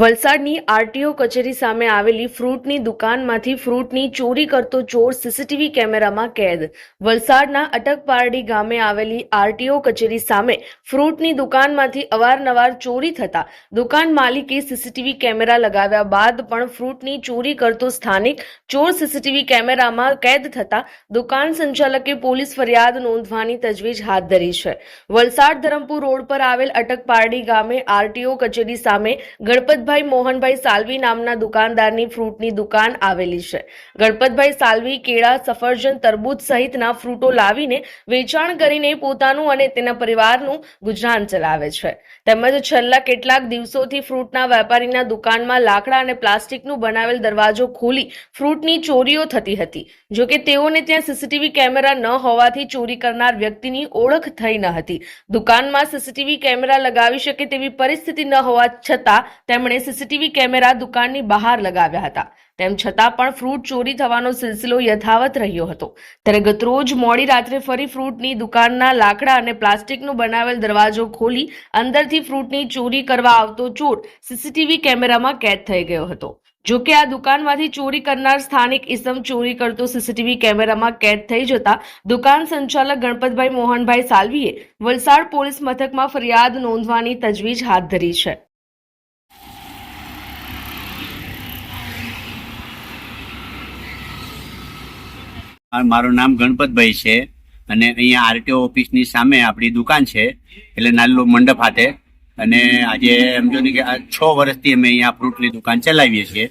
વલસાડની RTO કચેરી સામે આવેલી ફ્રૂટની દુકાનમાંથી ફ્રૂટની ચોરી કરતો ચોર સીસીટીવી કેમેરામાં કેદ. વલસાડના અટકપારડી ગામે આવેલી આરટીઓ કચેરી સામે ફ્રૂટની દુકાનમાંથી અવારનવાર ચોરી થતા દુકાન માલિકે સીસીટીવી કેમેરા લગાવ્યા બાદ પણ ફ્રૂટની ચોરી કરતો સ્થાનિક ચોર સીસીટીવી કેમેરામાં કેદ થતા દુકાન સંચાલકે પોલીસ ફરિયાદ નોંધવાની તજવીજ હાથ ધરી છે. વલસાડ ધરમપુર રોડ પર આવેલ અટકપારડી ગામે આરટીઓ કચેરી સામે ગણપતભાઈ મોહનભાઈ સાલવી નામના દુકાનદારની ફ્રૂટની દુકાન આવેલી છે. ગણપતભાઈ સાલવી કેળા, સફરજન, તરબૂચ સહિતના ફ્રૂટો લાવીને વેચાણ કરીને પોતાનું અને તેના પરિવારનું ગુજરાન ચલાવે છે. તેમજ છેલ્લા કેટલાક દિવસોથી ફ્રૂટના વેપારીના દુકાનમાં લાકડા અને પ્લાસ્ટિકનું બનાવેલ દરવાજો ખોલી ફ્રૂટની ચોરીઓ થતી હતી. જો કે તેઓને ત્યાં સીસીટીવી કેમેરા ન હોવાથી ચોરી કરનાર વ્યક્તિની ઓળખ થઈ ન હતી. દુકાનમાં સીસીટીવી કેમેરા લગાવી શકે તેવી પરિસ્થિતિ ન હોવા છતાં તેમણે સીસીટીવી કેમેરા દુકાનની બહાર લગાવ્યા હતા. તેમ છતાં પણ ફ્રૂટ ચોરી થવાનો સિલસિલો યથાવત રહ્યો હતો. ત્યારે ગતરોજ મોડી રાત્રે ફરી ફ્રૂટની દુકાનના લાકડા અને પ્લાસ્ટિકનો બનાવેલ દરવાજો ખોલી અંદરથી ફ્રૂટની ચોરી કરવા આવતો ચોર સીસીટીવી કેમેરામાં કેદ થઈ ગયો હતો. જો કે આ દુકાનમાંથી ચોરી કરનાર સ્થાનિક ઇસમ ચોરી કરતો સીસીટીવી કેમેરામાં કેદ થઈ જતા દુકાન સંચાલક ગણપતભાઈ મોહનભાઈ સાલવીએ વલસાડ પોલીસ મથકમાં ફરિયાદ નોંધવાની તજવીજ હાથ ધરી છે આ મારું નામ ગણપતભાઈ છે. અને અહીંયા આરટીઓ ઓફિસની સામે આપણી દુકાન છે, એટલે નાલ્લો મંડપ હાથે. અને આજે એમ જો કે આ છ વર્ષથી અમે અહીંયા ફ્રૂટની દુકાન ચલાવીએ છીએ.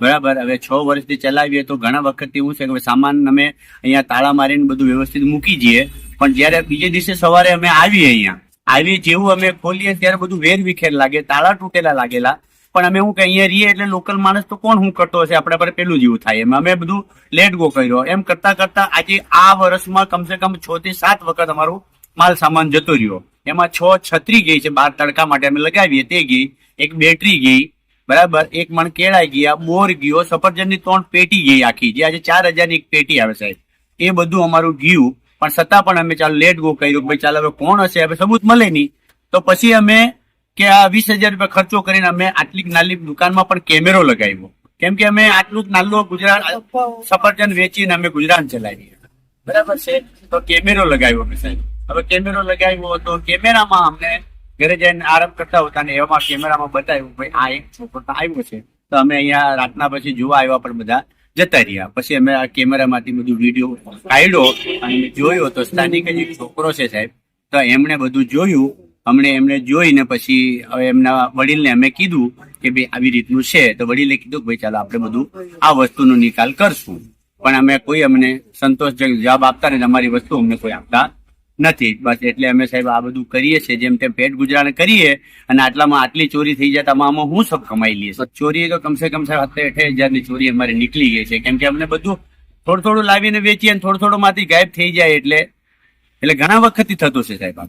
બરાબર, હવે છ વર્ષથી ચલાવીએ તો ઘણા વખતથી એવું છે કે સામાન અમે અહીંયા તાળા મારીને બધું વ્યવસ્થિત મૂકી જઈએ પણ જ્યારે બીજે દિવસે સવારે અમે આવીએ અહીંયા, આવી જેવું અમે ખોલીએ ત્યારે બધું વેર વિખેર લાગે, તાળા તૂટેલા લાગેલા. પણ અમે હું કે અહીંયા રહીએ એટલે લોકલ માણસ તો કોણ હું કરતો હશે? આપણા પર પેલું જેવું થાય એમ. અમે બધું લેટ ગો કર્યો. એમ કરતા કરતા આજે આ વર્ષમાં કમસે કમ છ થી સાત વખત અમારું માલ સામાન જતો રહ્યો. એમાં છ છત્રી ગઈ છે બાર તડકા માટે અમે લગાવીએ, તે ગઈ, એક બેટરી ગઈ, બરાબર? એક મણ કેળા ગયા, બોર ગયો, સફરજનની ત્રણ પેટી ગઈ આખી. જે આજે ચાર હજારની એક પેટી આવે સાહેબ. એ બધું અમારું ગયું. પણ છતાં પણ અમે ચાલો લેટ ગો કર્યું ભાઈ ચાલો હવે કોણ હશે? હવે સબૂત મળે નહીં. તો પછી અમે કે આ વીસ હજાર રૂપિયા ખર્ચો કરીને અમે આટલી નાની દુકાનમાં પણ કેમેરો લગાવ્યો. કેમ કે અમે આટલું નાનો ગુજરાત સફરજન વેચીને અમે ગુજરાન ચલાવીએ. બરાબર છે? તો કેમેરો લગાવ્યો અમે સાહેબ. હવે કેમેરો લગાવ્યો તો કેમેરામાં અમને ઘરે જઈને આરામ કરતા હતા ને એવામાં કેમેરામાં બતાવ્યું, ભાઈ, આ એક છોકરો આવ્યો છે. તો અમે અહીંયા રાતના પછી જોવા આવ્યા પણ બધા જતા રહ્યા. પછી અમે આ કેમેરામાંથી બધું વીડિયો કાઢ્યો અને જોયો તો સ્થાનિક જ છોકરો છે સાહેબ. તો એમણે બધું જોયું અમને એમને જોઈને પછી હવે એમના વડીલને અમે કીધું કે ભાઈ આવી રીતનું છે. તો વડીલે કીધું કે ભાઈ ચાલો આપણે બધું આ વસ્તુનો નિકાલ કરશું. પણ અમે કોઈ અમને સંતોષજનક જવાબ આપતા ને અમારી વસ્તુ અમને કોઈ આપતા નથી. બસ એટલે અમે સાહેબ આ બધું કરીએ છીએ. જેમ તેમ પેટ ગુજરાન કરીએ અને આટલામાં આટલી ચોરી થઈ જાય આમાં હું સબ કમાઈ લઈએ ચોરી તો કમસે કમ સાહેબ સત્તર અઠાર હજારની ચોરી અમારે નીકળી ગઈ છે. કેમ કે અમને બધું થોડું થોડું લાવીને વેચીએ અને થોડું થોડું માંથી ગાયબ થઈ જાય એટલે એટલે ઘણા વખતથી થતું છે સાહેબ આ